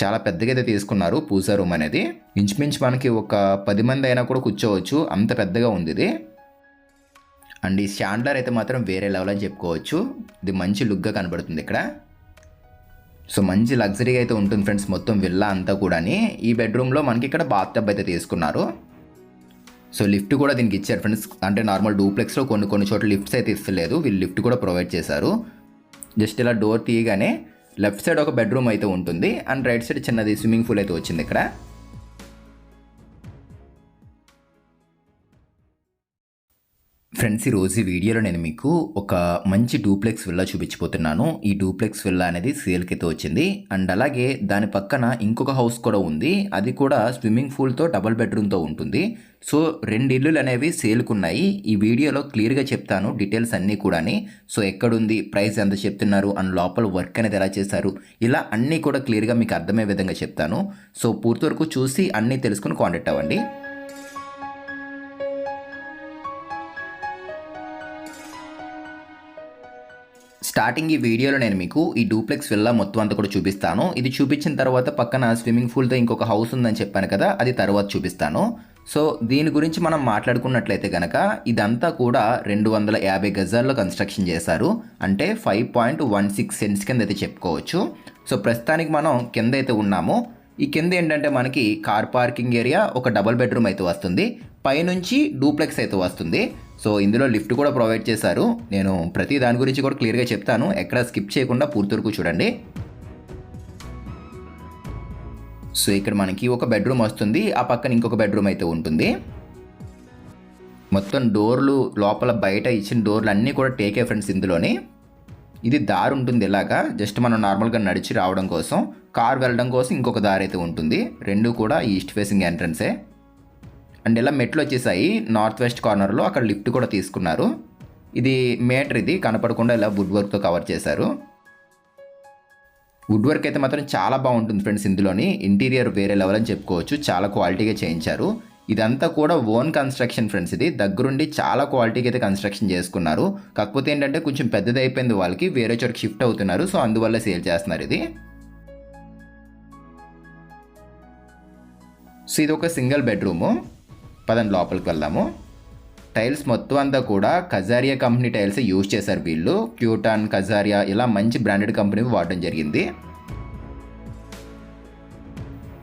చాలా పెద్దగా అయితే తీసుకున్నారు పూజా రూమ్ అనేది. ఇంచుమించు మనకి ఒక పది మంది అయినా కూడా కూర్చోవచ్చు. అంత పెద్దగా ఉంది ఇది అండ్ ఈ షాండ్లర్ అయితే మాత్రం వేరే లెవెల్ అని చెప్పుకోవచ్చు. ఇది మంచి లుక్గా కనబడుతుంది ఇక్కడ. సో మంచి లగ్జరీగా అయితే ఉంటుంది ఫ్రెండ్స్ మొత్తం విల్లా అంతా కూడాని. ఈ బెడ్రూమ్లో మనకి ఇక్కడ బాత్టబ్ అయితే తీసుకున్నారు. సో లిఫ్ట్ కూడా దీనికి ఇచ్చారు ఫ్రెండ్స్. అంటే నార్మల్ డూప్లెక్స్లో కొన్ని కొన్ని చోట్ల లిఫ్ట్స్ అయితే ఇస్తలేదు. వీళ్ళు లిఫ్ట్ కూడా ప్రొవైడ్ చేశారు. జస్ట్ ఇలా డోర్ తీయగానే లెఫ్ట్ సైడ్ ఒక బెడ్రూమ్ అయితే ఉంటుంది అండ్ రైట్ సైడ్ చిన్నది స్విమ్మింగ్ పూల్ అయితే వచ్చింది ఇక్కడ. ఫ్రెండ్స్ ఈరోజు ఈ వీడియోలో నేను మీకు ఒక మంచి డూప్లెక్స్ విల్లా చూపించిపోతున్నాను ఈ డూప్లెక్స్ విల్లా అనేది సేల్కైతే వచ్చింది. అండ్ అలాగే దాని పక్కన ఇంకొక హౌస్ కూడా ఉంది. అది కూడా స్విమ్మింగ్ పూల్తో డబుల్ బెడ్రూమ్తో ఉంటుంది. సో రెండు ఇల్లులు అనేవి సేల్కున్నాయి ఈ వీడియోలో క్లియర్గా చెప్తాను డీటెయిల్స్ అన్నీ కూడాని. సో ఎక్కడుంది ప్రైస్ ఎంత చెప్తున్నారు అండ్ లోపల వర్క్ అనేది ఎలా చేశారు ఇలా అన్నీ కూడా క్లియర్గా మీకు అర్థమయ్యే విధంగా చెప్తాను. సో పూర్తి వరకు చూసి అన్నీ తెలుసుకుని కాంటాక్ట్ అవ్వండి. స్టార్టింగ్ ఈ వీడియోలో నేను మీకు ఈ డూప్లెక్స్ విల్లా మొత్తం అంతా కూడా చూపిస్తాను. ఇది చూపించిన తర్వాత పక్కన స్విమ్మింగ్ పూల్తో ఇంకొక హౌస్ ఉందని చెప్పాను కదా అది తర్వాత చూపిస్తాను. సో దీని గురించి మనం మాట్లాడుకున్నట్లయితే కనుక ఇదంతా కూడా రెండు వందల యాభై గజాల్లో కన్స్ట్రక్షన్ చేశారు. అంటే five point one six cents కింద అయితే చెప్పుకోవచ్చు. సో ప్రస్తుతానికి మనం కింద అయితే ఉన్నాము. ఈ కింద ఏంటంటే మనకి కార్ పార్కింగ్ ఏరియా ఒక డబుల్ బెడ్రూమ్ అయితే వస్తుంది. పైనుంచి డూప్లెక్స్ అయితే వస్తుంది. సో ఇందులో లిఫ్ట్ కూడా ప్రొవైడ్ చేశారు. నేను ప్రతి దాని గురించి కూడా క్లియర్గా చెప్తాను. ఎక్కడ స్కిప్ చేయకుండా పూర్తి వరకు చూడండి. సో ఇక్కడ మనకి ఒక బెడ్రూమ్ వస్తుంది. ఆ పక్కన ఇంకొక బెడ్రూమ్ అయితే ఉంటుంది. మొత్తం డోర్లు లోపల బయట ఇచ్చిన డోర్లు అన్నీ కూడా టేకే ఫ్రెండ్స్ ఇందులోని. ఇది దారి ఉంటుంది ఇలాగా. జస్ట్ మనం నార్మల్గా నడిచి రావడం కోసం. కార్ వెళ్ళడం కోసం ఇంకొక దారి అయితే ఉంటుంది. రెండు కూడా ఈస్ట్ ఫేసింగ్ ఎంట్రన్సే. అండ్ ఇలా మెట్లు వచ్చేసాయి. నార్త్ వెస్ట్ కార్నర్లో అక్కడ లిఫ్ట్ కూడా తీసుకున్నారు. ఇది మేటర్ ఇది. కనపడకుండా ఇలా వుడ్ వర్క్తో కవర్ చేశారు. వుడ్ వర్క్ అయితే మాత్రం చాలా బాగుంటుంది ఫ్రెండ్స్ ఇందులోని. ఇంటీరియర్ వేరే లెవెల్ అని చెప్పుకోవచ్చు. చాలా క్వాలిటీగా చేయించారు. ఇదంతా కూడా ఓన్ కన్స్ట్రక్షన్ ఫ్రెండ్స్ ఇది. దగ్గరుండి చాలా క్వాలిటీకి అయితే కన్స్ట్రక్షన్ చేసుకున్నారు. కాకపోతే ఏంటంటే కొంచెం పెద్దది అయిపోయింది వాళ్ళకి. వేరే చోటుకి షిఫ్ట్ అవుతున్నారు. సో అందువల్ల సేల్ చేస్తున్నారు ఇది. సో ఇది ఒక సింగిల్ బెడ్రూము. పదండి లోపలికి వెళ్దాము. టైల్స్ మొత్తం అంతా కూడా కజారియా కంపెనీ టైల్స్ యూజ్ చేశారు వీళ్ళు. క్యూటాన్ కజారియా ఇలా మంచి బ్రాండెడ్ కంపెనీ వాడడం జరిగింది.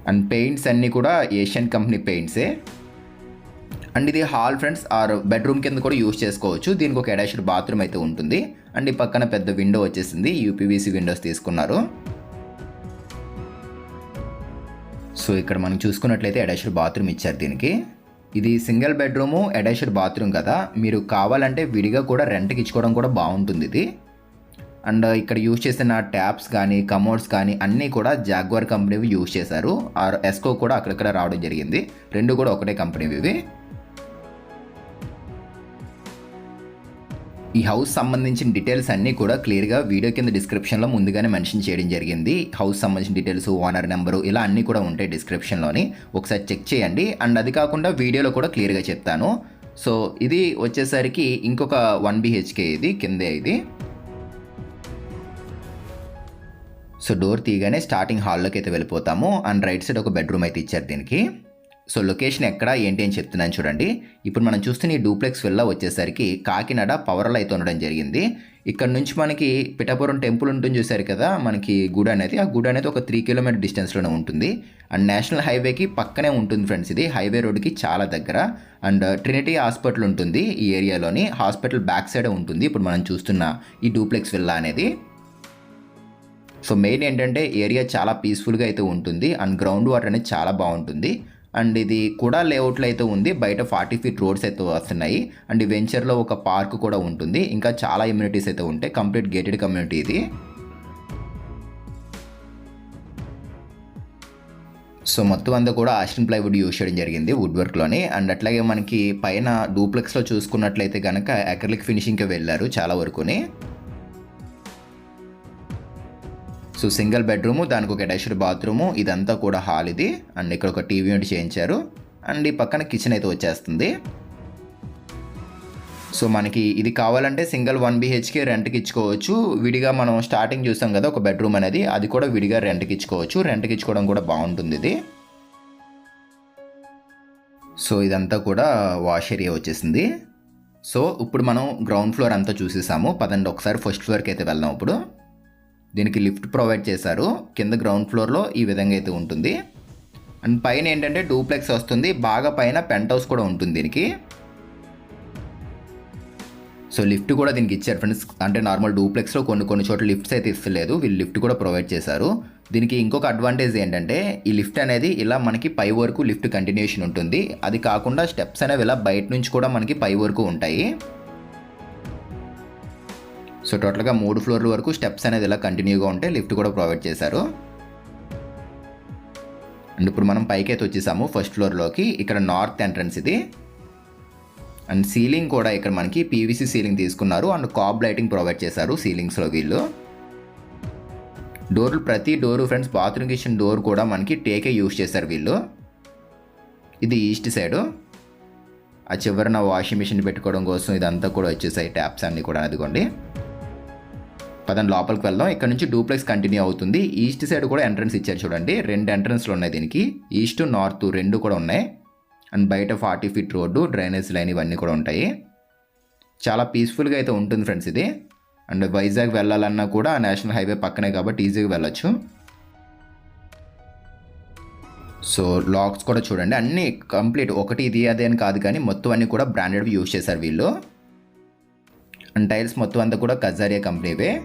అండ్ పెయింట్స్ అన్నీ కూడా ఏషియన్ కంపెనీ పెయింట్సే. అండ్ ఇది హాల్ ఫ్రెండ్స్ ఆర్ బెడ్రూమ్ కింద కూడా యూజ్ చేసుకోవచ్చు. దీనికి ఒక అటాచ్డ్ బాత్రూమ్ అయితే ఉంటుంది. అండ్ ఈ పక్కన పెద్ద విండో వచ్చేసింది. యూపీవీసీ విండోస్ తీసుకున్నారు. సో ఇక్కడ మనం చూసుకున్నట్లయితే అటాచ్డ్ బాత్రూమ్ ఇచ్చారు దీనికి. ఇది సింగిల్ బెడ్రూము అటాచ్డ్ బాత్రూమ్ కదా. మీరు కావాలంటే విడిగా కూడా రెంట్కి ఇచ్చుకోవడం కూడా బాగుంటుంది ఇది. అండ్ uh, ఇక్కడ యూజ్ చేసిన ట్యాప్స్ కానీ కమోడ్స్ కానీ అన్నీ కూడా జాగ్వార్ కంపెనీవి యూజ్ చేశారు. ఆర్ ఎస్కో కూడా అక్కడక్కడ రావడం జరిగింది. రెండు కూడా ఒకటే కంపెనీవి ఇవి. ఈ హౌస్ సంబంధించిన డీటెయిల్స్ అన్నీ కూడా క్లియర్గా వీడియో కింద డిస్క్రిప్షన్లో ముందుగానే మెన్షన్ చేయడం జరిగింది. హౌస్ సంబంధించిన డీటెయిల్స్ ఓనర్ నెంబరు ఇలా అన్నీ కూడా ఉంటాయి డిస్క్రిప్షన్లోని ఒకసారి చెక్ చేయండి. అండ్ అది కాకుండా వీడియోలో కూడా క్లియర్గా చెప్తాను. సో ఇది వచ్చేసరికి ఇంకొక వన్ బిహెచ్కే ఇది కిందే ఇది. సో డోర్ తీయగానే స్టార్టింగ్ హాల్లోకి అయితే వెళ్ళిపోతాము. అండ్ రైట్ సైడ్ ఒక బెడ్రూమ్ అయితే ఇచ్చారు దీనికి. సో లొకేషన్ ఎక్కడ ఏంటి అని చెప్తున్నాను చూడండి. ఇప్పుడు మనం చూస్తున్న ఈ డూప్లెక్స్ విల్లా వచ్చేసరికి కాకినాడ పవర్లో అయితే ఉండడం జరిగింది. ఇక్కడ నుంచి మనకి పిఠాపురం టెంపుల్ ఉంటుంది చూసారు కదా మనకి గుడి అనేది. ఆ గుడి అనేది ఒక త్రీ కిలోమీటర్ డిస్టెన్స్లోనే ఉంటుంది. అండ్ నేషనల్ హైవేకి పక్కనే ఉంటుంది ఫ్రెండ్స్ ఇది. హైవే రోడ్కి చాలా దగ్గర. అండ్ ట్రినిటీ హాస్పిటల్ ఉంటుంది ఈ ఏరియాలోని. హాస్పిటల్ బ్యాక్ సైడే ఉంటుంది ఇప్పుడు మనం చూస్తున్న ఈ డూప్లెక్స్ విల్లా అనేది. సో మెయిన్ ఏంటంటే ఏరియా చాలా పీస్ఫుల్గా అయితే ఉంటుంది. అండ్ గ్రౌండ్ వాటర్ అనేది చాలా బాగుంటుంది. అండ్ ఇది కూడా లేఅవుట్లో అయితే ఉంది. బయట ఫార్టీ ఫీట్ రోడ్స్ అయితే వస్తున్నాయి. అండ్ వెంచర్లో ఒక పార్క్ కూడా ఉంటుంది. ఇంకా చాలా ఇమ్యూనిటీస్ అయితే ఉంటాయి. కంప్లీట్ గేటెడ్ కమ్యూనిటీ ఇది. సో మొత్తం అంతా కూడా ఆస్టిన్ ప్లైవుడ్ యూజ్ చేయడం జరిగింది వుడ్ వర్క్లోని అండ్ అట్లాగే మనకి పైన డూప్లెక్స్లో చూసుకున్నట్లయితే కనుక అక్రలిక్ ఫినిషింగ్కి వెళ్ళారు చాలా వరకుని. సో సింగిల్ బెడ్రూము దానికి ఒక అటాచ్డ్ బాత్రూము ఇదంతా కూడా హాల్ ఇది. అండ్ ఇక్కడ ఒక టీవీ యూనిట్ చేయించారు. అండ్ ఈ పక్కన కిచెన్ అయితే వచ్చేస్తుంది. సో మనకి ఇది కావాలంటే సింగిల్ వన్ బీహెచ్కే రెంట్కి ఇచ్చుకోవచ్చు. విడిగా మనం స్టార్టింగ్ చూసాం కదా ఒక బెడ్రూమ్ అనేది. అది కూడా విడిగా రెంట్కి ఇచ్చుకోవచ్చు. రెంట్కి ఇచ్చుకోవడం కూడా బాగుంటుంది ఇది. సో ఇదంతా కూడా వాష్ ఏరియా వచ్చేసింది. సో ఇప్పుడు మనం గ్రౌండ్ ఫ్లోర్ అంతా చూసేసాము. పదండి ఒకసారి ఫస్ట్ ఫ్లోర్కి అయితే వెళ్దాం ఇప్పుడు. దీనికి లిఫ్ట్ ప్రొవైడ్ చేశారు. కింద గ్రౌండ్ ఫ్లోర్లో ఈ విధంగా అయితే ఉంటుంది. అండ్ పైన ఏంటంటే డూప్లెక్స్ వస్తుంది. బాగా పైన పెంట్ హౌస్ కూడా ఉంటుంది దీనికి. సో లిఫ్ట్ కూడా దీనికి ఇచ్చారు ఫ్రెండ్స్. అంటే నార్మల్ డూప్లెక్స్లో కొన్ని కొన్ని చోట్ల లిఫ్ట్స్ అయితే ఇస్తలేదు. వీళ్ళు లిఫ్ట్ కూడా ప్రొవైడ్ చేశారు. దీనికి ఇంకొక అడ్వాంటేజ్ ఏంటంటే ఈ లిఫ్ట్ అనేది ఇలా మనకి పై వరకు లిఫ్ట్ కంటిన్యూషన్ ఉంటుంది. అది కాకుండా స్టెప్స్ అనేవి ఇలా బయట నుంచి కూడా మనకి పై వరకు ఉంటాయి. సో టోటల్గా మూడు ఫ్లోర్ల వరకు స్టెప్స్ అనేది ఇలా కంటిన్యూగా ఉంటే లిఫ్ట్ కూడా ప్రొవైడ్ చేశారు. అండ్ ఇప్పుడు మనం పైకి అయితే వచ్చేసాము ఫస్ట్ ఫ్లోర్లోకి. ఇక్కడ నార్త్ ఎంట్రన్స్ ఇది. అండ్ సీలింగ్ కూడా ఇక్కడ మనకి పీవీసీ సీలింగ్ తీసుకున్నారు. అండ్ కాబ్ లైటింగ్ ప్రొవైడ్ చేశారు సీలింగ్స్లో వీళ్ళు. డోర్లు ప్రతి door friends bathroom kitchen door కూడా మనకి టేకే యూస్ చేశారు వీళ్ళు. ఇది ఈస్ట్ సైడు. ఆ చివరన వాషింగ్ మిషన్ పెట్టుకోవడం కోసం ఇదంతా కూడా వచ్చేసాయి ట్యాప్స్ అన్నీ కూడా అదిగోండి. పదండి లోపలికి వెళ్దాం. ఇక్కడ నుంచి డూప్లెక్స్ కంటిన్యూ అవుతుంది. ఈస్ట్ సైడ్ కూడా ఎంట్రన్స్ ఇచ్చారు చూడండి. రెండు ఎంట్రన్స్లు ఉన్నాయి దీనికి. ఈస్ట్ నార్త్ రెండు కూడా ఉన్నాయి. అండ్ బయట forty feet road drainage line ఇవన్నీ కూడా ఉంటాయి. చాలా పీస్ఫుల్గా అయితే ఉంటుంది ఫ్రెండ్స్ ఇది. అండ్ వైజాగ్ వెళ్ళాలన్నా కూడా నేషనల్ హైవే పక్కనే కాబట్టి ఈజీగా వెళ్ళొచ్చు. సో లాక్స్ కూడా చూడండి. అన్నీ కంప్లీట్. ఒకటి ఇది అదే అని కాదు కానీ మొత్తం అన్నీ కూడా బ్రాండెడ్ యూజ్ చేశారు వీళ్ళు. అండ్ టైల్స్ మొత్తం అంతా కూడా కజారియా కంపెనీవే.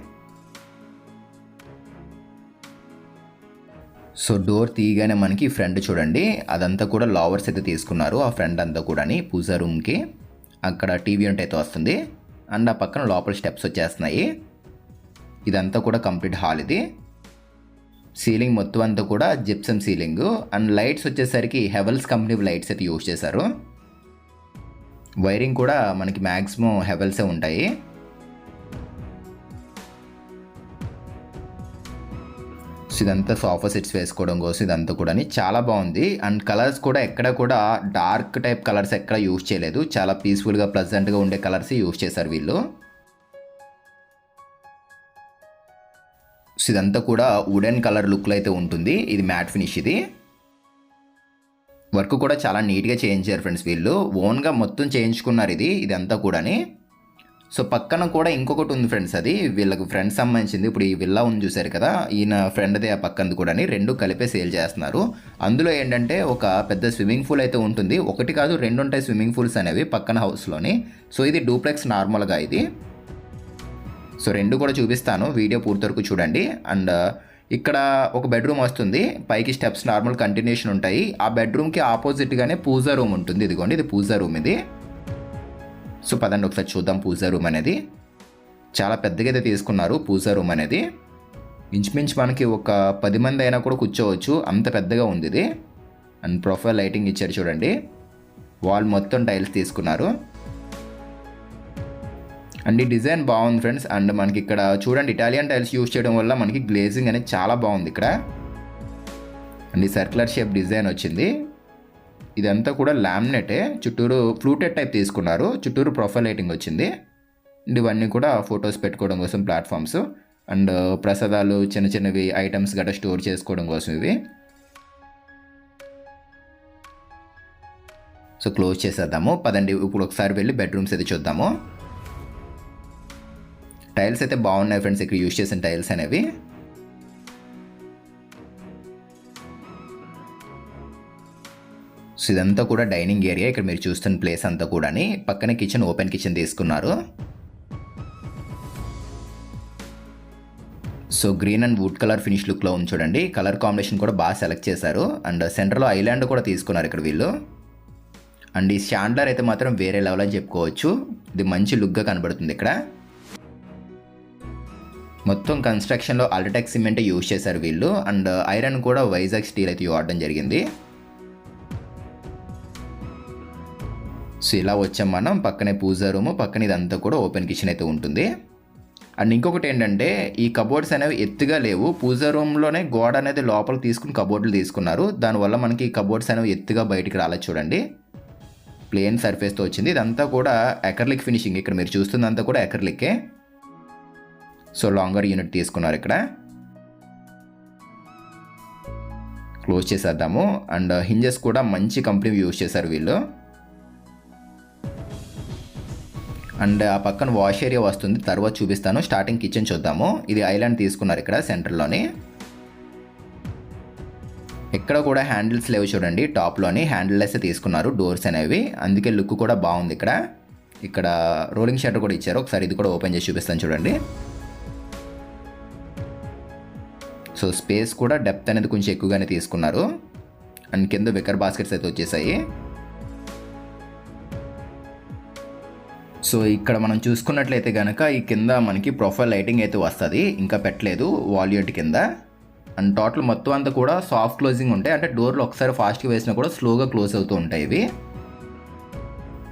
సో డోర్ తీయగానే మనకి ఫ్రంట్ చూడండి అదంతా కూడా లావర్స్ అయితే తీసుకున్నారు ఆ ఫ్రంట్ అంతా కూడాని పూజా రూమ్కి. అక్కడ టీవీ యూనిట్ అయితే వస్తుంది అండ్ ఆ పక్కన లోపల స్టెప్స్ వచ్చేస్తున్నాయి. ఇదంతా కూడా కంప్లీట్ హాల్ ఇది. సీలింగ్ మొత్తం అంతా కూడా జిప్సమ్ సీలింగ్ అండ్ లైట్స్ వచ్చేసరికి హెవెల్స్ కంపెనీ లైట్స్ అయితే యూజ్ చేశారు. వైరింగ్ కూడా మనకి మ్యాక్సిమం హెవెల్సే ఉంటాయి. సో ఇదంతా సోఫా సెట్స్ వేసుకోవడం కోసం ఇదంతా కూడా చాలా బాగుంది. అండ్ కలర్స్ కూడా ఎక్కడ కూడా డార్క్ టైప్ కలర్స్ ఎక్కడ యూజ్ చేయలేదు. చాలా పీస్ఫుల్గా ప్లజెంట్గా ఉండే కలర్స్ యూజ్ చేశారు వీళ్ళు. సో ఇదంతా కూడా వుడెన్ కలర్ లుక్లో అయితే ఉంటుంది. ఇది మ్యాట్ ఫినిష్ ఇది. వర్క్ కూడా చాలా నీట్గా చేయించారు ఫ్రెండ్స్ వీళ్ళు. ఓన్గా మొత్తం చేయించుకున్నారు ఇది. ఇదంతా కూడాని. సో పక్కన కూడా ఇంకొకటి ఉంది ఫ్రెండ్స్ అది. వీళ్ళకి ఫ్రెండ్స్ సంబంధించింది. ఇప్పుడు ఈ విల్లా ఉంది చూశారు కదా? ఈయన ఫ్రెండ్దే ఆ పక్కనది కూడా రెండు కలిపే సేల్ చేస్తున్నారు. అందులో ఏంటంటే ఒక పెద్ద స్విమ్మింగ్ పూల్ అయితే ఉంటుంది. ఒకటి కాదు రెండు ఉంటాయి స్విమ్మింగ్ పూల్స్ అనేవి పక్కన హౌస్లోని సో ఇది డూప్లెక్స్ నార్మల్గా ఇది. సో రెండు కూడా చూపిస్తాను. వీడియో పూర్తి వరకు చూడండి. అండ్ ఇక్కడ ఒక బెడ్రూమ్ వస్తుంది. పైకి స్టెప్స్ నార్మల్ కంటిన్యూషన్ ఉంటాయి. ఆ బెడ్రూమ్కి ఆపోజిట్గానే పూజా రూమ్ ఉంటుంది. ఇదిగోండి ఇది పూజా రూమ్ ఇది. సో పదండి ఒకసారి చూద్దాం పూజా రూమ్ అనేది. చాలా పెద్దగా అయితే తీసుకున్నారు పూజా రూమ్ అనేది. ఇంచుమించు మనకి ఒక పది మంది అయినా కూడా కూర్చోవచ్చు. అంత పెద్దగా ఉంది ఇది. అండ్ ప్రొఫైల్ లైటింగ్ ఇచ్చారు చూడండి. వాల్ మొత్తం టైల్స్ తీసుకున్నారు. అండ్ ఈ డిజైన్ బాగుంది ఫ్రెండ్స్. అండ్ మనకి ఇక్కడ చూడండి ఇటాలియన్ టైల్స్ యూస్ చేయడం వల్ల మనకి గ్లేజింగ్ అనేది చాలా బాగుంది ఇక్కడ. అండ్ ఈ సర్క్యులర్ షేప్ డిజైన్ వచ్చింది. ఇదంతా కూడా లామినేటే చుట్టూరు ఫ్లూటెడ్ టైప్ తీసుకున్నారు. చుట్టూరు ప్రొఫైల్ లైటింగ్ వచ్చింది. అండ్ ఇవన్నీ కూడా ఫొటోస్ పెట్టుకోవడం కోసం ప్లాట్ఫామ్స్ అండ్ ప్రసాదాలు చిన్న చిన్నవి ఐటమ్స్ గట్రా స్టోర్ చేసుకోవడం కోసం ఇవి. సో క్లోజ్ చేసేద్దాము. పదండి ఇప్పుడు ఒకసారి వెళ్ళి బెడ్రూమ్స్ అయితే చూద్దాము. టైల్స్ అయితే బాగున్నాయి ఫ్రెండ్స్ ఇక్కడ యూజ్ చేసిన టైల్స్ అనేవి. సో ఇదంతా కూడా డైనింగ్ ఏరియా. ఇక్కడ మీరు చూస్తున్న ప్లేస్ అంతా కూడాని పక్కనే కిచెన్ ఓపెన్ కిచెన్ తీసుకున్నారు. So green and wood colour finish లుక్లో ఉంది చూడండి. కలర్ కాంబినేషన్ కూడా బాగా సెలెక్ట్ చేశారు. అండ్ సెంటర్లో ఐలాండ్ కూడా తీసుకున్నారు ఇక్కడ వీళ్ళు. అండ్ ఈ స్టాండ్లర్ అయితే మాత్రం వేరే లెవెల్ అని చెప్పుకోవచ్చు. ఇది మంచి లుక్గా కనబడుతుంది ఇక్కడ. మొత్తం కన్స్ట్రక్షన్లో అల్ట్రాటెక్ సిమెంట్ యూజ్ చేశారు వీళ్ళు. అండ్ ఐరన్ కూడా వైజాగ్ స్టీల్ అయితే వాడడం జరిగింది. సో ఇలా వచ్చాం మనం. పక్కనే పూజా రూము పక్కన ఇదంతా కూడా ఓపెన్ కిచెన్ అయితే ఉంటుంది. అండ్ ఇంకొకటి ఏంటంటే ఈ కబోర్డ్స్ అనేవి ఎత్తుగా లేవు. పూజా రూమ్లోనే గోడ అనేది లోపల తీసుకుని కబోర్డులు తీసుకున్నారు. దానివల్ల మనకి ఈ కబోర్డ్స్ అనేవి ఎత్తుగా బయటికి రాలేదు చూడండి. ప్లేన్ సర్ఫేస్తో వచ్చింది. ఇదంతా కూడా ఎకర్లిక్ ఫినిషింగ్ ఇక్కడ మీరు చూస్తుందంతా కూడా ఎకర్లిక్కే సో లాంగర్ యూనిట్ తీసుకున్నారు ఇక్కడ. క్లోజ్ చేసేద్దాము. అండ్ హింజెస్ కూడా మంచి కంపెనీ యూజ్ చేశారు వీళ్ళు. అండ్ ఆ పక్కన వాష్ ఏరియా వస్తుంది. తర్వాత చూపిస్తాను. స్టార్టింగ్ కిచెన్ చూద్దాము. ఇది ఐలాండ్ తీసుకున్నారు ఇక్కడ సెంటర్లోని. ఎక్కడ కూడా హ్యాండిల్స్ లేవు చూడండి. టాప్లోని హ్యాండిల్లెస్ తీసుకున్నారు. డోర్స్ అనేవి. అందుకే లుక్ కూడా బాగుంది ఇక్కడ. ఇక్కడ రోలింగ్ షట్టర్ కూడా ఇచ్చారు. ఒకసారి ఇది కూడా ఓపెన్ చేసి చూపిస్తాను చూడండి. సో స్పేస్ కూడా డెప్త్ అనేది కొంచెం ఎక్కువగానే తీసుకున్నారు. అండ్ కింద వికర్ బాస్కెట్స్ అయితే వచ్చేసాయి. సో ఇక్కడ మనం చూసుకున్నట్లయితే కనుక ఈ కింద మనకి ప్రొఫైల్ లైటింగ్ అయితే వస్తుంది. ఇంకా పెట్టలేదు వాల్యూట్ కింద. అండ్ టోటల్ మొత్తం అంతా కూడా సాఫ్ట్ క్లోజింగ్ ఉంటాయి. అంటే డోర్లు ఒకసారి ఫాస్ట్గా వేసినా కూడా స్లోగా క్లోజ్ అవుతూ ఉంటాయి ఇవి.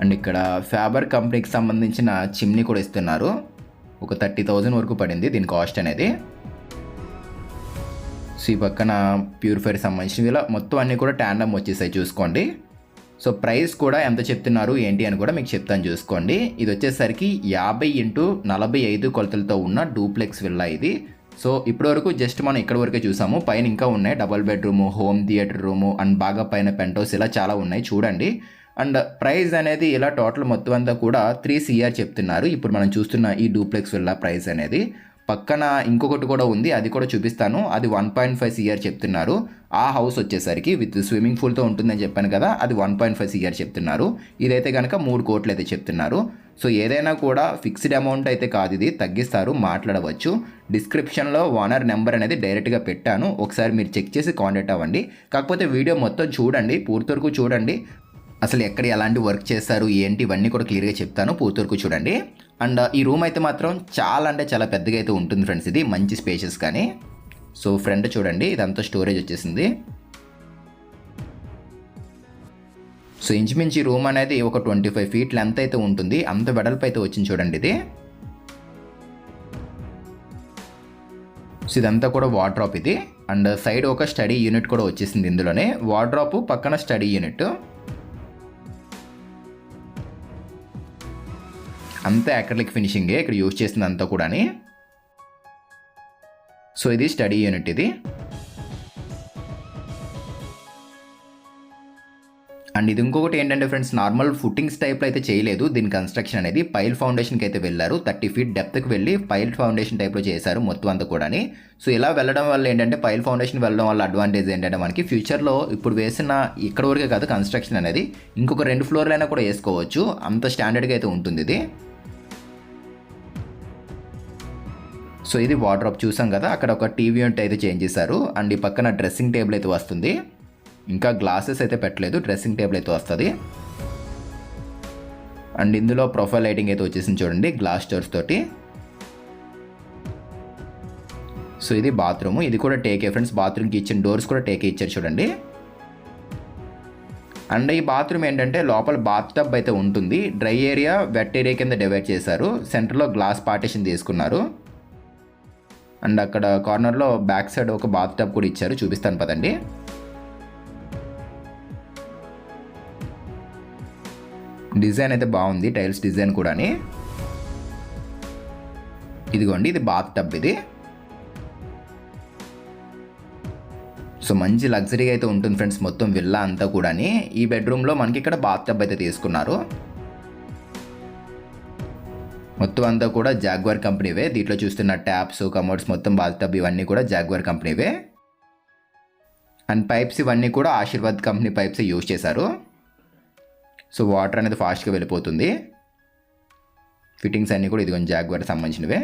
అండ్ ఇక్కడ ఫ్యాబర్ కంపెనీకి సంబంధించిన చిమ్నీ కూడా ఇస్తున్నారు. ఒక థర్టీ థౌజండ్ వరకు పడింది దీని కాస్ట్ అనేది. సో ఈ పక్కన ప్యూరిఫైర్ సంబంధించినవి ఇలా మొత్తం అన్నీ కూడా ట్యాండమ్ వచ్చేసాయి చూసుకోండి. సో ప్రైస్ కూడా ఎంత చెప్తున్నారు ఏంటి అని కూడా మీకు చెప్తాను చూసుకోండి. ఇది వచ్చేసరికి యాభై ఇంటూ నలభై ఐదు కొలతలతో ఉన్న డూప్లెక్స్ విల్లా ఇది. సో ఇప్పటివరకు జస్ట్ మనం ఇక్కడ వరకే చూసాము. పైన ఇంకా ఉన్నాయి. Double bedroom home theatre room and బాగా పైన పెంటోస్ ఇలా చాలా ఉన్నాయి చూడండి. అండ్ ప్రైస్ అనేది ఇలా టోటల్ మొత్తం అంతా కూడా త్రీ సిఆర్ చెప్తున్నారు. ఇప్పుడు మనం చూస్తున్న ఈ డూప్లెక్స్ విల్లా ప్రైస్ అనేది. పక్కన ఇంకొకటి కూడా ఉంది అది కూడా చూపిస్తాను. అది వన్ పాయింట్ ఫైవ్ సిఆర్ చెప్తున్నారు. ఆ హౌస్ వచ్చేసరికి విత్ స్విమ్మింగ్ పూల్తో ఉంటుందని చెప్పాను కదా అది వన్ పాయింట్ ఫైవ్ సిఆర్ చెప్తున్నారు. ఇదైతే కనుక మూడు కోట్లు అయితే చెప్తున్నారు. సో ఏదైనా కూడా ఫిక్స్డ్ అమౌంట్ అయితే కాదు ఇది తగ్గిస్తారు మాట్లాడవచ్చు. డిస్క్రిప్షన్లో ఓనర్ నెంబర్ అనేది డైరెక్ట్గా పెట్టాను. ఒకసారి మీరు చెక్ చేసి కాంటాక్ట్ అవ్వండి. కాకపోతే వీడియో మొత్తం చూడండి పూర్తి వరకు చూడండి. అసలు ఎక్కడ ఎలాంటి వర్క్ చేస్తారు ఏంటి ఇవన్నీ కూడా క్లియర్గా చెప్తాను. పూర్తి చూడండి. అండ్ ఈ రూమ్ అయితే మాత్రం చాలా అంటే చాలా పెద్దగా అయితే ఉంటుంది ఫ్రెండ్స్ ఇది మంచి స్పేసెస్ కానీ. సో ఫ్రంట్ చూడండి ఇదంతా స్టోరేజ్ వచ్చేసింది. సో ఇంచుమించి రూమ్ అనేది ఒక ట్వంటీ ఫైవ్ ఫీట్ లెంత్ అయితే ఉంటుంది. అంత వెడల్పు అయితే వచ్చింది చూడండి ఇది. సో ఇదంతా కూడా వార్డ్రాప్ ఇది. అండ్ సైడ్ ఒక స్టడీ యూనిట్ కూడా వచ్చేసింది ఇందులోనే. వార్డ్రాప్ పక్కన స్టడీ యూనిట్ అంతా అక్రలిక్ ఫినిషింగే ఇక్కడ యూజ్ చేసింది అంతా కూడాని. సో ఇది స్టడీ యూనిట్ ఇది. అండ్ ఇది ఇంకొకటి ఏంటంటే ఫ్రెండ్స్ నార్మల్ ఫుట్టింగ్స్ టైప్లో అయితే చేయలేదు. దీని కన్స్ట్రక్షన్ అనేది పైల్ ఫౌండేషన్కి అయితే వెళ్ళారు. థర్టీ ఫీట్ డెప్త్కి వెళ్ళి పైల్ ఫౌండేషన్ టైప్లో చేశారు మొత్తం అంతా కూడాని. సో ఇలా వెళ్ళడం వల్ల ఏంటంటే పైల్ ఫౌండేషన్ వెళ్ళడం వల్ల అడ్వాంటేజ్ ఏంటంటే మనకి ఫ్యూచర్లో ఇప్పుడు వేసిన ఇక్కడ వరకే కాదు కన్స్ట్రక్షన్ అనేది. ఇంకొక రెండు ఫ్లోర్లైనా కూడా వేసుకోవచ్చు. అంత స్టాండర్డ్గా అయితే ఉంటుంది ఇది. సో ఇది వార్డ్రాప్ చూసాం కదా అక్కడ ఒక టీవీ ఉంటే అయితే చేంజ్ చేశారు. అండ్ ఈ పక్కన డ్రెస్సింగ్ టేబుల్ అయితే వస్తుంది. ఇంకా గ్లాసెస్ అయితే పెట్టలేదు డ్రెస్సింగ్ టేబుల్ అయితే వస్తుంది. అండ్ ఇందులో ప్రొఫైల్ లైటింగ్ అయితే వచ్చేసింది చూడండి గ్లాస్ డోర్స్ తోటి. సో ఇది బాత్రూమ్ ఇది కూడా టేకే ఫ్రెండ్స్ బాత్రూమ్కి ఇచ్చిన డోర్స్ కూడా టేకే ఇచ్చారు చూడండి. అండ్ ఈ బాత్రూమ్ ఏంటంటే లోపల బాత్ టబ్ అయితే ఉంటుంది. డ్రై ఏరియా వెట్ ఏరియా కింద డివైడ్ చేశారు. సెంటర్లో గ్లాస్ పార్టీషన్ తీసుకున్నారు. అండ్ అక్కడ కార్నర్లో బ్యాక్ సైడ్ ఒక బాత్ టబ్ కూడా ఇచ్చారు. చూపిస్తాను పదండి. డిజైన్ అయితే బాగుంది టైల్స్ డిజైన్ కూడాని. ఇదిగోండి ఇది బాత్ టబ్ ఇది. సో మంచి లగ్జరీగా అయితే ఉంటుంది ఫ్రెండ్స్ మొత్తం విల్లా అంతా కూడాని. ఈ బెడ్రూమ్లో మనకి ఇక్కడ బాత్ టబ్ అయితే తీసుకున్నారు. మొత్తం అంతా కూడా జాగ్వర్ కంపెనీవే దీంట్లో చూస్తున్న ట్యాప్స్ కమోడ్స్ మొత్తం బాల్టబ్ ఇవన్నీ కూడా జాగ్వార్ కంపెనీవే అండ్ పైప్స్ ఇవన్నీ కూడా ఆశీర్వాద్ కంపెనీ పైప్స్ యూజ్ చేశారు. సో వాటర్ అనేది ఫాస్ట్గా వెళ్ళిపోతుంది. ఫిట్టింగ్స్ అన్నీ కూడా ఇదిగోండి జాగ్వర్ సంబంధించినవే.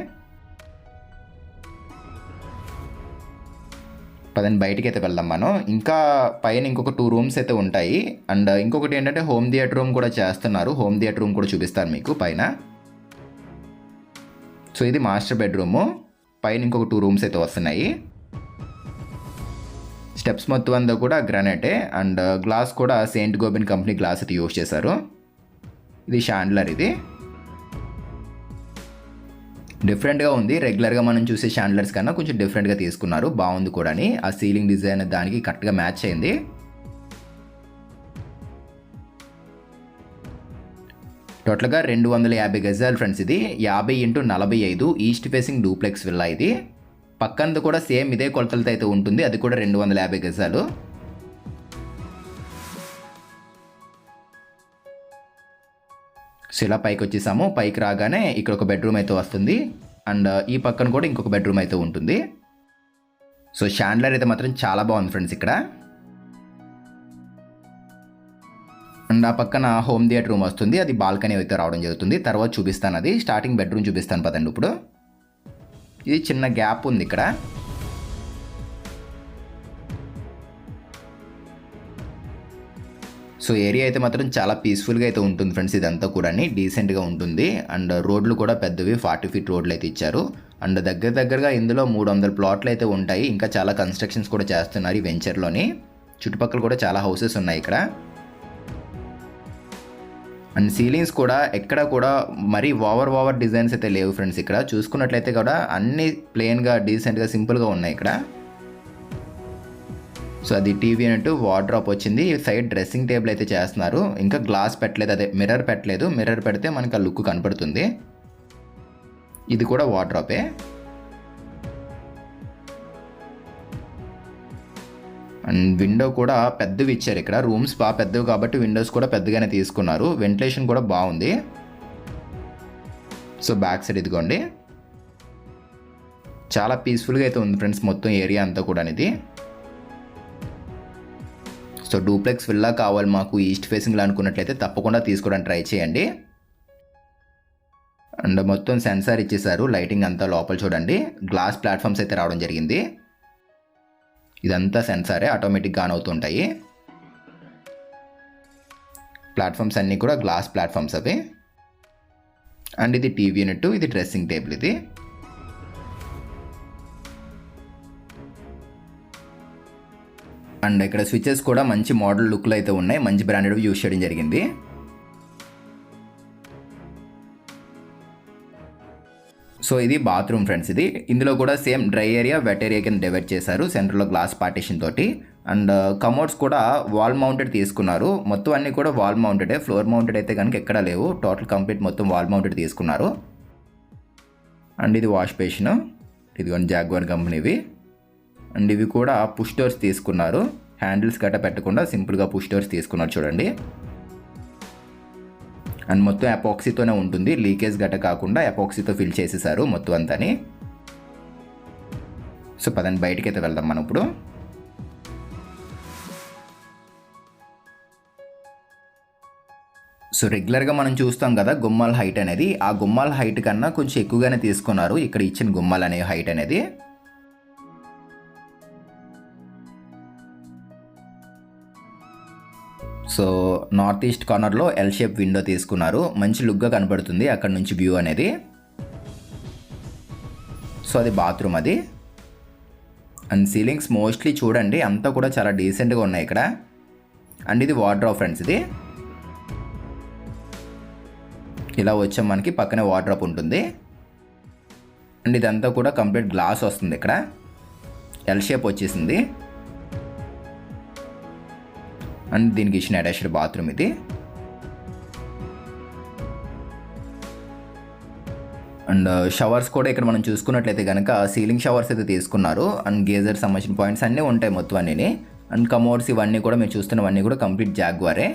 పదని బయటికి అయితే వెళ్దాం మనం. ఇంకా పైన ఇంకొక టూ రూమ్స్ అయితే ఉంటాయి. అండ్ ఇంకొకటి ఏంటంటే హోమ్ థియేటర్ రూమ్ కూడా చేస్తున్నారు. హోమ్ థియేటర్ రూమ్ కూడా చూపిస్తాను మీకు పైన. సో ఇది మాస్టర్ బెడ్రూము. పైన ఇంకొక టూ రూమ్స్ అయితే వస్తున్నాయి. స్టెప్స్ మొత్తం అంతా కూడా గ్రానైటే అండ్ uh, గ్లాస్ కూడా సెయింట్ గోబిన్ కంపెనీ గ్లాస్ అయితే యూజ్ చేశారు. ఇది షాండ్లర్ ఇది. డిఫరెంట్గా ఉంది. రెగ్యులర్గా మనం చూసే షాండ్లర్స్ కన్నా కొంచెం డిఫరెంట్గా తీసుకున్నారు. బాగుంది కూడా ఆ సీలింగ్ డిజైన్ దానికి కరెక్ట్గా మ్యాచ్ అయింది. టోటల్గా రెండు వందల యాభై గజాలు ఫ్రెండ్స్ ఇది. యాభై ఇంటూ నలభై ఐదు ఈస్ట్ ఫేసింగ్ డూప్లెక్స్ విల్లా ఇది. పక్కనది కూడా సేమ్ ఇదే కొలతలతో అయితే ఉంటుంది. అది కూడా రెండు వందల యాభై గజాలు. సో ఇలా పైకి వచ్చేసాము. పైకి రాగానే ఇక్కడ ఒక బెడ్రూమ్ అయితే వస్తుంది. అండ్ uh, ఈ పక్కన కూడా ఇంకొక బెడ్రూమ్ అయితే ఉంటుంది. సో షాండ్లర్ అయితే మాత్రం చాలా బాగుంది ఫ్రెండ్స్ ఇక్కడ. అండ్ ఆ పక్కన హోమ్ థియేటర్ రూమ్ వస్తుంది. అది బాల్కనీ అయితే రావడం జరుగుతుంది. తర్వాత చూపిస్తాను అది. స్టార్టింగ్ బెడ్రూమ్ చూపిస్తాను పదండి ఇప్పుడు. ఇది చిన్న గ్యాప్ ఉంది ఇక్కడ. సో ఏరియా అయితే మాత్రం చాలా పీస్ఫుల్గా అయితే ఉంటుంది ఫ్రెండ్స్. ఇదంతా కూడా డీసెంట్గా ఉంటుంది. అండ్ రోడ్లు కూడా పెద్దవి. ఫార్టీ ఫీట్ రోడ్లు అయితే ఇచ్చారు. అండ్ దగ్గర దగ్గరగా ఇందులో మూడు వందల ప్లాట్లు అయితే ఉంటాయి. ఇంకా చాలా కన్స్ట్రక్షన్స్ కూడా చేస్తున్నారు ఈ వెంచర్లోని. చుట్టుపక్కల కూడా చాలా హౌసెస్ ఉన్నాయి ఇక్కడ. అండ్ సీలింగ్స్ కూడా ఎక్కడ కూడా మరీ ఓవర్ ఓవర్ డిజైన్స్ అయితే లేవు ఫ్రెండ్స్ ఇక్కడ. చూసుకున్నట్లయితే కూడా అన్ని ప్లెయిన్గా డీసెంట్గా సింపుల్గా ఉన్నాయి ఇక్కడ. సో అది టీవీ అన్నట్టు వార్డ్రాప్ వచ్చింది. సైడ్ డ్రెస్సింగ్ టేబుల్ అయితే చేస్తున్నారు. ఇంకా గ్లాస్ పెట్టలేదు అదే మిర్రర్ పెట్టలేదు. మిర్రర్ పెడితే మనకి ఆ లుక్ కనపడుతుంది. ఇది కూడా వార్డ్రాపే అండ్ విండో కూడా పెద్దవి ఇచ్చారు ఇక్కడ. రూమ్స్ బాగా పెద్దవి కాబట్టి విండోస్ కూడా పెద్దగానే తీసుకున్నారు. వెంటిలేషన్ కూడా బాగుంది. సో బ్యాక్ సైడ్ ఇదిగోండి. చాలా పీస్ఫుల్గా అయితే ఉంది ఫ్రెండ్స్ మొత్తం ఏరియా అంతా కూడా అనేది సో డూప్లెక్స్ విల్లా కావాలి మాకు ఈస్ట్ ఫేసింగ్లో అనుకున్నట్లయితే తప్పకుండా తీసుకోవడానికి ట్రై చేయండి. అండ్ మొత్తం సెన్సార్ ఇచ్చేసారు. లైటింగ్ అంతా లోపల చూడండి. గ్లాస్ ప్లాట్ఫామ్స్ అయితే రావడం జరిగింది. ఇదంతా సెన్సారే ఆటోమేటిక్గా ఆన్ అవుతుంటాయి. ప్లాట్ఫామ్స్ అన్నీ కూడా గ్లాస్ ప్లాట్ఫామ్స్ అవి. అండ్ ఇది టీవీ యూనిట్ ఇది డ్రెస్సింగ్ టేబుల్ ఇది. అండ్ ఇక్కడ స్విచెస్ కూడా మంచి మోడల్ లుక్లో అయితే ఉన్నాయి మంచి బ్రాండెడ్ యూస్ చేయడం జరిగింది. సో ఇది బాత్రూమ్ ఫ్రెండ్స్ ఇది. ఇందులో కూడా same dry area wet area కింద డివైడ్ చేశారు సెంటర్లో గ్లాస్ పార్టీషన్ తోటి. అండ్ uh, కమోడ్స్ కూడా వాల్ మౌంటెడ్ తీసుకున్నారు. మొత్తం అన్నీ కూడా వాల్ మౌంటెడే ఫ్లోర్ మౌంటెడ్ అయితే కనుక ఎక్కడా లేవు. టోటల్ కంప్లీట్ మొత్తం వాల్ మౌంటెడ్ తీసుకున్నారు. అండ్ ఇది వాష్ బేసిన్ ఇదిగోండి జాగ్వార్ కంపెనీవి అండ్ ఇవి కూడా పుష్ డోర్స్ తీసుకున్నారు. హ్యాండిల్స్ గట్ట పెట్టకుండా సింపుల్గా పుష్ డోర్స్ తీసుకున్నారు చూడండి. అండ్ మొత్తం అపాక్సీతోనే ఉంటుంది. లీకేజ్ గట్ట కాకుండా అపాక్సీతో ఫిల్ చేసేసారు మొత్తం అంతాని. సో పదండి బయటికి అయితే వెళ్దాం మనం ఇప్పుడు. సో రెగ్యులర్గా మనం చూస్తాం కదా గుమ్మాల హైట్ అనేది. ఆ గుమ్మాల హైట్ కన్నా కొంచెం ఎక్కువగానే తీసుకున్నారు. ఇక్కడ ఇచ్చిన గుమ్మాలు అనే హైట్ అనేది. సో నార్త్ ఈస్ట్ కార్నర్లో ఎల్ షేప్ విండో తీసుకున్నారు. మంచి లుక్గా కనబడుతుంది అక్కడ నుంచి వ్యూ అనేది. సో అది బాత్రూమ్ అది. అండ్ సీలింగ్స్ మోస్ట్లీ చూడండి అంతా కూడా చాలా డీసెంట్గా ఉన్నాయి ఇక్కడ. అండ్ ఇది వాటర్ ఫ్రెండ్స్ ఇది. ఇలా వచ్చాం మనకి పక్కనే వాటర్ ఉంటుంది. అండ్ ఇదంతా కూడా కంప్లీట్ గ్లాస్ వస్తుంది ఇక్కడ. ఎల్ షేప్ వచ్చేసింది. అండ్ దీనికి ఇచ్చిన అటాచ్డ్ బాత్రూమ్ ఇది. అండ్ uh, షవర్స్ కూడా ఇక్కడ మనం చూసుకున్నట్లయితే కనుక సీలింగ్ షవర్స్ అయితే తీసుకున్నారు. అండ్ గేజర్ సంబంధించిన పాయింట్స్ అన్నీ ఉంటాయి మొత్తం అన్నీ అండ్ కమోడ్స్ ఇవన్నీ కూడా మీరు చూస్తున్నవన్నీ కూడా కంప్లీట్ జాగ్వారే.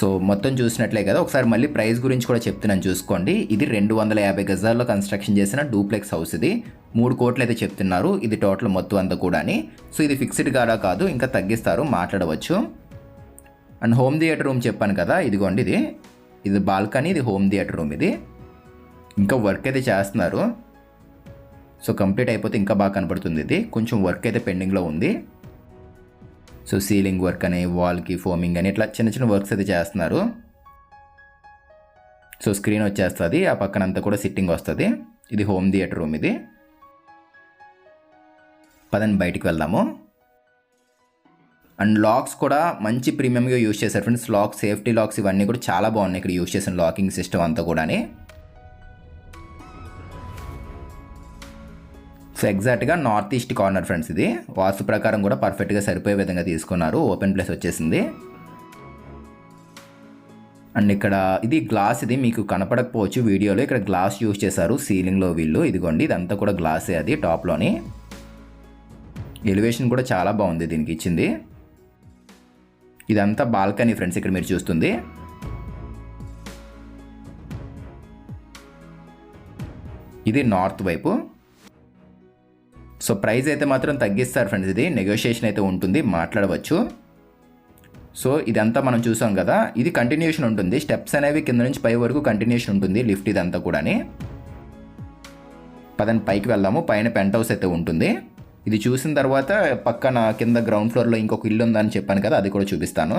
సో మొత్తం చూసినట్లే కదా ఒకసారి మళ్ళీ ప్రైస్ గురించి కూడా చెప్తున్నాను చూసుకోండి. ఇది రెండు వందల యాభై గజాల్లో కన్స్ట్రక్షన్ చేసిన డూప్లెక్స్ హౌస్ ఇది. మూడు కోట్లు అయితే చెప్తున్నారు. ఇది టోటల్ మొత్తం అంతా కూడాని. సో ఇది ఫిక్స్డ్ కాదా కాదు ఇంకా తగ్గిస్తారు మాట్లాడవచ్చు. అండ్ హోమ్ థియేటర్ రూమ్ చెప్పాను కదా ఇదిగోండి ఇది. ఇది బాల్కనీ ఇది హోమ్ థియేటర్ రూమ్ ఇది. ఇంకా వర్క్ అయితే చేస్తున్నారు. సో కంప్లీట్ అయిపోతే ఇంకా బాగా కనపడుతుంది ఇది. కొంచెం వర్క్ అయితే పెండింగ్లో ఉంది. సో సీలింగ్ వర్క్ అని వాల్కి ఫోమింగ్ అని ఇట్లా చిన్న చిన్న వర్క్స్ అయితే చేస్తున్నారు. సో స్క్రీన్ వచ్చేస్తుంది ఆ పక్కన అంతా కూడా సిట్టింగ్ వస్తుంది. ఇది హోమ్ థియేటర్ రూమ్ ఇది. పదని బయటికి వెళ్దాము. అండ్ లాక్స్ కూడా మంచి ప్రీమియంగా యూజ్ చేశారు ఫ్రెండ్స్. లాక్ సేఫ్టీ లాక్స్ ఇవన్నీ కూడా చాలా బాగున్నాయి ఇక్కడ యూజ్ చేసిన లాకింగ్ సిస్టమ్ అంతా కూడా సో ఎగ్జాక్ట్గా నార్త్ ఈస్ట్ కార్నర్ ఫ్రెండ్స్ ఇది. వాస్తు ప్రకారం కూడా పర్ఫెక్ట్గా సరిపోయే విధంగా తీసుకున్నారు. ఓపెన్ ప్లేస్ వచ్చేసింది. అండ్ ఇక్కడ ఇది గ్లాస్ ఇది మీకు కనపడకపోవచ్చు వీడియోలో. ఇక్కడ గ్లాస్ యూజ్ చేశారు సీలింగ్లో వీళ్ళు. ఇదిగోండి ఇదంతా కూడా గ్లాసే అది టాప్లోని. ఎలివేషన్ కూడా చాలా బాగుంది దీనికి ఇచ్చింది. ఇదంతా బాల్కనీ ఫ్రెండ్స్ ఇక్కడ మీరు చూస్తుంది. ఇది నార్త్ వైపు. సో ప్రైస్ అయితే మాత్రం తగ్గిస్తారు ఫ్రెండ్స్ ఇది నెగోషియేషన్ అయితే ఉంటుంది మాట్లాడవచ్చు. సో ఇదంతా మనం చూసాం కదా ఇది కంటిన్యూషన్ ఉంటుంది స్టెప్స్ అనేవి కింద నుంచి పై వరకు కంటిన్యూషన్ ఉంటుంది లిఫ్ట్ ఇదంతా కూడాని. పదని పైకి వెళ్దాము పైన పెంట్ హౌస్ అయితే ఉంటుంది. ఇది చూసిన తర్వాత పక్కన కింద గ్రౌండ్ ఫ్లోర్లో ఇంకొక ఇల్లు ఉందని చెప్పాను కదా అది కూడా చూపిస్తాను.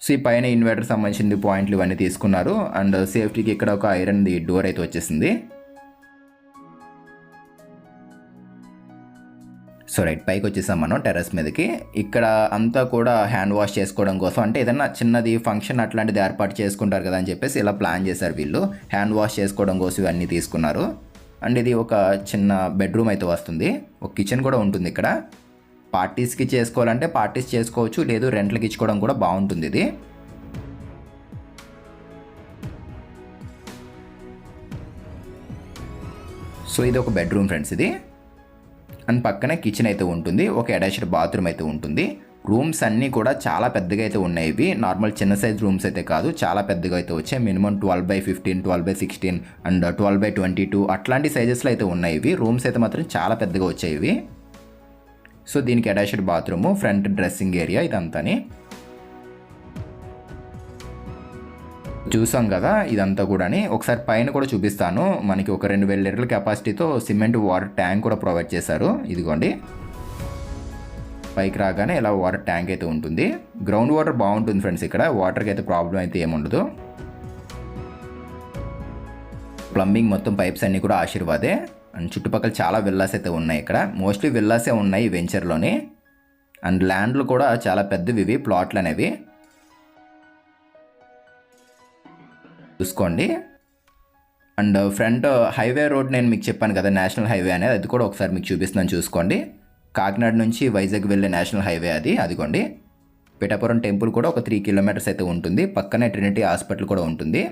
సో ఈ పైన ఇన్వర్టర్ సంబంధించింది పాయింట్లు ఇవన్నీ తీసుకున్నారు అండ్ సేఫ్టీకి ఇక్కడ ఒక ఐరన్ ది డోర్ అయితే వచ్చేసింది. సో రైట్ పైకి వచ్చేసాం మనం టెర్రస్ మీదకి. ఇక్కడ అంతా కూడా హ్యాండ్ వాష్ చేసుకోవడం కోసం అంటే ఏదైనా చిన్నది ఫంక్షన్ అట్లాంటిది ఏర్పాటు చేసుకుంటారు కదా అని చెప్పేసి ఇలా ప్లాన్ చేశారు వీళ్ళు. హ్యాండ్ వాష్ చేసుకోవడం కోసం ఇవన్నీ తీసుకున్నారు. అండ్ ఇది ఒక చిన్న బెడ్రూమ్ అయితే వస్తుంది. ఒక కిచెన్ కూడా ఉంటుంది ఇక్కడ. పార్టీస్కి చేసుకోవాలంటే పార్టీస్ చేసుకోవచ్చు లేదు రెంట్లకి ఇచ్చుకోవడం కూడా బాగుంటుంది ఇది. సో ఇది ఒక బెడ్రూమ్ ఫ్రెండ్స్ ఇది. అండ్ పక్కనే కిచెన్ అయితే ఉంటుంది ఒక అటాచ్డ్ బాత్రూమ్ అయితే ఉంటుంది. రూమ్స్ అన్నీ కూడా చాలా పెద్దగా అయితే ఉన్నాయి ఇవి. నార్మల్ చిన్న సైజ్ రూమ్స్ అయితే కాదు చాలా పెద్దగా అయితే వచ్చాయి. Minimum twelve by fifteen twelve by sixteen and twelve by twenty two అట్లాంటి సైజెస్లో అయితే ఉన్నాయి ఇవి. రూమ్స్ అయితే మాత్రం చాలా పెద్దగా వచ్చాయి ఇవి. సో దీనికి attached bathroom front dressing area ఇదంతాని. చూసాం కదా ఇదంతా కూడాని. ఒకసారి పైన కూడా చూపిస్తాను. మనకి ఒక రెండు వేల లీటర్ల కెపాసిటీతో సిమెంట్ వాటర్ ట్యాంక్ కూడా ప్రొవైడ్ చేశారు. ఇదిగోండి. పైకి రాగానే ఇలా వాటర్ ట్యాంక్ అయితే ఉంటుంది. గ్రౌండ్ వాటర్ బాగుంటుంది ఫ్రెండ్స్ ఇక్కడ. వాటర్కి అయితే ప్రాబ్లం అయితే ఏముండదు ప్లంబింగ్ మొత్తం పైప్స్ అన్నీ కూడా ఆశీర్వాదే. అండ్ చుట్టుపక్కల చాలా విల్లాస్ అయితే ఉన్నాయి ఇక్కడ. మోస్ట్లీ విల్లాసే ఉన్నాయి వెంచర్లోని. అండ్ ల్యాండ్లు కూడా చాలా పెద్దవి ఇవి ప్లాట్లు అనేవి. చూసుకోండి. అండ్ ఫ్రంట్ హైవే రోడ్ నేను మీకు చెప్పాను కదా నేషనల్ హైవే అనేది అది కూడా ఒకసారి మీకు చూపిస్తున్నాను చూసుకోండి. కాకినాడ నుంచి వైజాగ్ వెళ్ళే నేషనల్ హైవే అది అదిగోండి. పిఠాపురం టెంపుల్ కూడా ఒక త్రీ కిలోమీటర్స్ అయితే ఉంటుంది. పక్కనే ట్రినిటీ హాస్పిటల్ కూడా ఉంటుంది.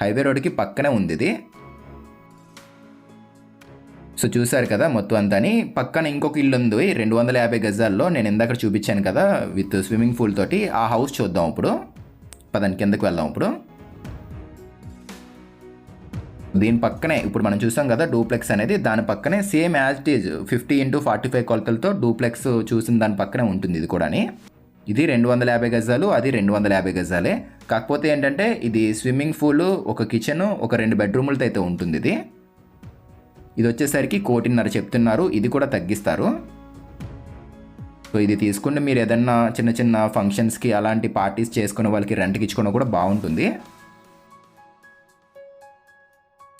హైవే రోడ్కి పక్కనే ఉంది ఇది. సో చూశారు కదా మొత్తం అంతాని. పక్కన ఇంకొక ఇల్లు ఉంది రెండు వందల యాభై గజాల్లో. నేను ఇందాక చూపించాను కదా విత్ స్విమ్మింగ్ పూల్ తోటి. ఆ హౌస్ చూద్దాం ఇప్పుడు. పదని కిందకు వెళ్దాం ఇప్పుడు. దీని పక్కనే ఇప్పుడు మనం చూసాం కదా డూప్లెక్స్ అనేది దాని పక్కనే same as it is fifty into forty five కొలతలతో డూప్లెక్స్ చూసిన దాని పక్కనే ఉంటుంది ఇది కూడాని. ఇది రెండు వందల యాభై గజాలు అది రెండు వందల యాభై గజాలే. కాకపోతే ఏంటంటే ఇది స్విమ్మింగ్ పూల్ ఒక కిచెన్ ఒక రెండు బెడ్రూములతో అయితే ఉంటుంది ఇది. ఇది వచ్చేసరికి కోటిన్నర చెప్తున్నారు ఇది కూడా తగ్గిస్తారు. సో ఇది తీసుకుంటే మీరు ఏదన్నా చిన్న చిన్న ఫంక్షన్స్కి అలాంటి పార్టీస్ చేసుకునే వాళ్ళకి రెంట్కి ఇచ్చుకున్న కూడా బాగుంటుంది.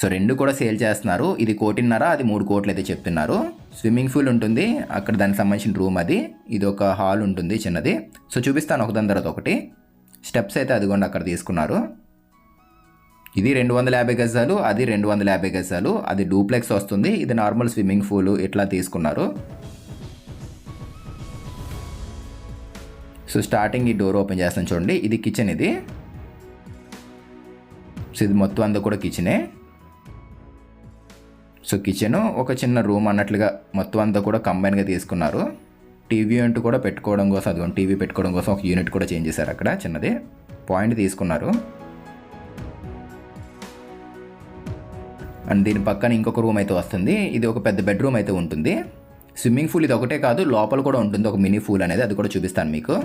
సో రెండు కూడా సేల్ చేస్తున్నారు. ఇది కోటిన్నర అది మూడు కోట్లు అయితే చెప్తున్నారు. స్విమ్మింగ్ పూల్ ఉంటుంది. అక్కడ దానికి సంబంధించిన రూమ్ అది. ఇది ఒక హాల్ ఉంటుంది చిన్నది. సో చూపిస్తాను ఒకదాని తర్వాత ఒకటి. స్టెప్స్ అయితే అదిగోండి అక్కడ తీసుకున్నారు. ఇది రెండు వందల యాభై గజాలు అది రెండు వందల యాభై గజాలు. అది డూప్లెక్స్ వస్తుంది. ఇది నార్మల్ స్విమ్మింగ్ పూల్ ఇట్లా తీసుకున్నారు. సో స్టార్టింగ్ ఈ డోర్ ఓపెన్ చేస్తాను చూడండి. ఇది కిచెన్ ఇది. సో ఇది మొత్తం అంతా కూడా కిచెనే. సో కిచెన్ ఒక చిన్న రూమ్ అన్నట్లుగా మొత్తం అంతా కూడా కంబైన్గా తీసుకున్నారు. టీవీ యూనిట్ కూడా పెట్టుకోవడం కోసం అది టీవీ పెట్టుకోవడం కోసం ఒక యూనిట్ కూడా చేంజ్ చేశారు అక్కడ చిన్నది. పాయింట్ తీసుకున్నారు. అండ్ దీని పక్కన ఇంకొక రూమ్ అయితే వస్తుంది. ఇది ఒక పెద్ద బెడ్రూమ్ అయితే ఉంటుంది. స్విమ్మింగ్ పూల్ ఇది ఒకటే కాదు లోపల కూడా ఉంటుంది ఒక మినీ పూల్ అనేది అది కూడా చూపిస్తాను మీకు.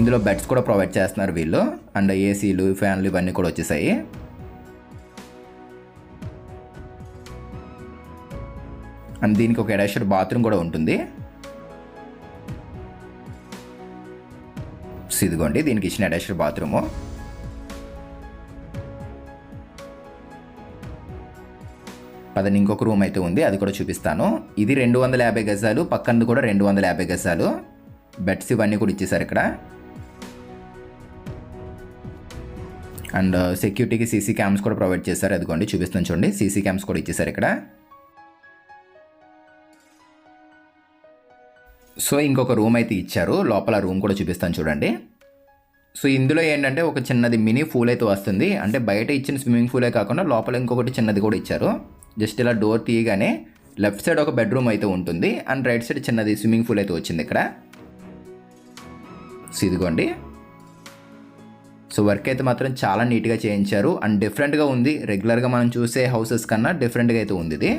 ఇందులో బెడ్స్ కూడా ప్రొవైడ్ చేస్తున్నారు వీళ్ళు. అండ్ ఏసీలు ఫ్యాన్లు ఇవన్నీ కూడా వచ్చేసాయి. అండ్ దీనికి ఒక ఎడాషర్ బాత్రూమ్ కూడా ఉంటుంది. ఇదిగోండి దీనికి ఇచ్చిన అటాచ్డ్ బాత్రూము. పదని ఇంకొక రూమ్ అయితే ఉంది అది కూడా చూపిస్తాను. ఇది రెండు వందల యాభై గజాలు పక్కనది కూడా రెండు వందల యాభై గజాలు. బెడ్స్ ఇవన్నీ కూడా ఇచ్చేసారు ఇక్కడ. అండ్ సెక్యూరిటీకి సీసీ క్యామ్స్ కూడా ప్రొవైడ్ చేశారు అదిగోండి చూపిస్తాను చూడండి సీసీ క్యామ్స్ కూడా ఇచ్చేసారు ఇక్కడ. సో ఇంకొక రూమ్ అయితే ఇచ్చారు. లోపల రూమ్ కూడా చూపిస్తాను చూడండి. సో ఇందులో ఏంటంటే ఒక చిన్నది మినీ పూల్ అయితే వస్తుంది. అంటే బయట ఇచ్చిన స్విమ్మింగ్ పూలే కాకుండా లోపల ఇంకొకటి చిన్నది కూడా ఇచ్చారు. జస్ట్ ఇలా డోర్ తీయగానే లెఫ్ట్ సైడ్ ఒక బెడ్రూమ్ అయితే ఉంటుంది. అండ్ రైట్ సైడ్ చిన్నది స్విమ్మింగ్ పూల్ అయితే వచ్చింది ఇక్కడ. సో ఇదిగోండి. సో వర్క్ అయితే మాత్రం చాలా నీట్గా చేయించారు. అండ్ డిఫరెంట్గా ఉంది. రెగ్యులర్గా మనం చూసే హౌసెస్ కన్నా డిఫరెంట్గా అయితే ఉంది ఇది.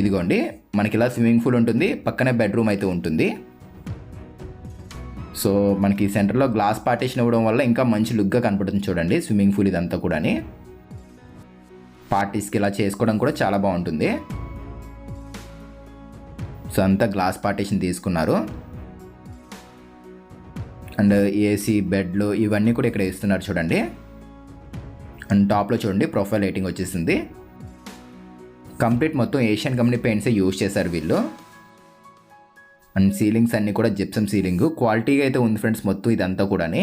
ఇదిగోండి మనకి ఇలా స్విమ్మింగ్ పూల్ ఉంటుంది పక్కనే బెడ్రూమ్ అయితే ఉంటుంది. సో మనకి సెంటర్లో గ్లాస్ పార్టీషన్ ఇవ్వడం వల్ల ఇంకా మంచి లుక్గా కనపడుతుంది చూడండి స్విమ్మింగ్ పూల్ ఇదంతా కూడాని. పార్టీస్కి ఇలా చేసుకోవడం కూడా చాలా బాగుంటుంది. సో అంతా గ్లాస్ పార్టీషన్ తీసుకున్నారు. అండ్ ఏసీ బెడ్లు ఇవన్నీ కూడా ఇక్కడ ఇస్తున్నారు చూడండి. అండ్ టాప్లో చూడండి ప్రొఫైల్ లైటింగ్ వచ్చేసింది. కంప్లీట్ మొత్తం ఏషియన్ కంపెనీ పెయింట్సే యూజ్ చేశారు వీళ్ళు? అండ్ సీలింగ్స్ అన్నీ కూడా జిప్సమ్ సీలింగ్. క్వాలిటీగా అయితే ఉంది ఫ్రెండ్స్ మొత్తం ఇదంతా కూడాని.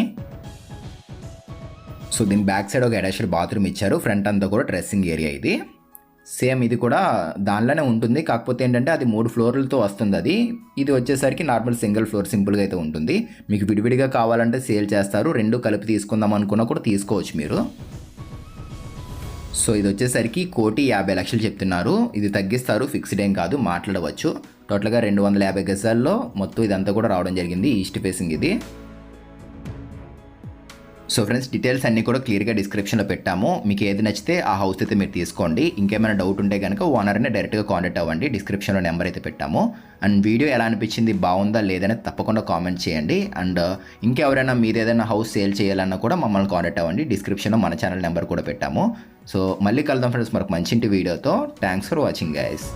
సో దీని బ్యాక్ సైడ్ ఒక అటాచ్డ్ బాత్రూమ్ ఇచ్చారు. ఫ్రంట్ అంతా కూడా డ్రెస్సింగ్ ఏరియా ఇది. సేమ్ ఇది కూడా దానిలోనే ఉంటుంది. కాకపోతే ఏంటంటే అది మూడు ఫ్లోర్లతో వస్తుంది అది. ఇది వచ్చేసరికి నార్మల్ సింగిల్ ఫ్లోర్ సింపుల్గా అయితే ఉంటుంది. మీకు విడివిడిగా కావాలంటే సేల్ చేస్తారు. రెండు కలిపి తీసుకుందాం అనుకున్నా కూడా తీసుకోవచ్చు మీరు. సో ఇది వచ్చేసరికి కోటి యాభై లక్షలు చెప్తున్నారు. ఇది తగ్గిస్తారు ఫిక్స్డ్ ఏం కాదు మాట్లాడవచ్చు. టోటల్గా రెండు వందల యాభై గజాల్లో మొత్తం ఇదంతా కూడా రావడం జరిగింది ఈస్ట్ ఫేసింగ్ ఇది. సో ఫ్రెండ్స్ డీటెయిల్స్ అన్నీ కూడా క్లియర్గా డిస్క్రిప్షన్లో పెట్టాము. మీకు ఏది నచ్చితే ఆ హౌస్ అయితే మీరు తీసుకోండి. ఇంకేమైనా డౌట్ ఉంటే కనుక ఓనర్ని డైరెక్ట్గా కాంటాక్ట్ అవ్వండి. డిస్క్రిప్షన్లో నెంబర్ అయితే పెట్టాము. అండ్ వీడియో ఎలా అనిపించింది? బాగుందా? లేదని తప్పకుండా కామెంట్ చేయండి. అండ్ uh, ఇంకెవరైనా మీరు ఏదైనా హౌస్ సేల్ చేయాలన్నా కూడా మమ్మల్ని కాంటాక్ట్ అవ్వండి. డిస్క్రిప్షన్లో మన ఛానల్ నెంబర్ కూడా పెట్టాము. సో మళ్ళీ కలుద్దాం ఫ్రెండ్స్ మనకు మంచి ఇంటి వీడియోతో థ్యాంక్స్ ఫర్ వాచింగ్ గైస్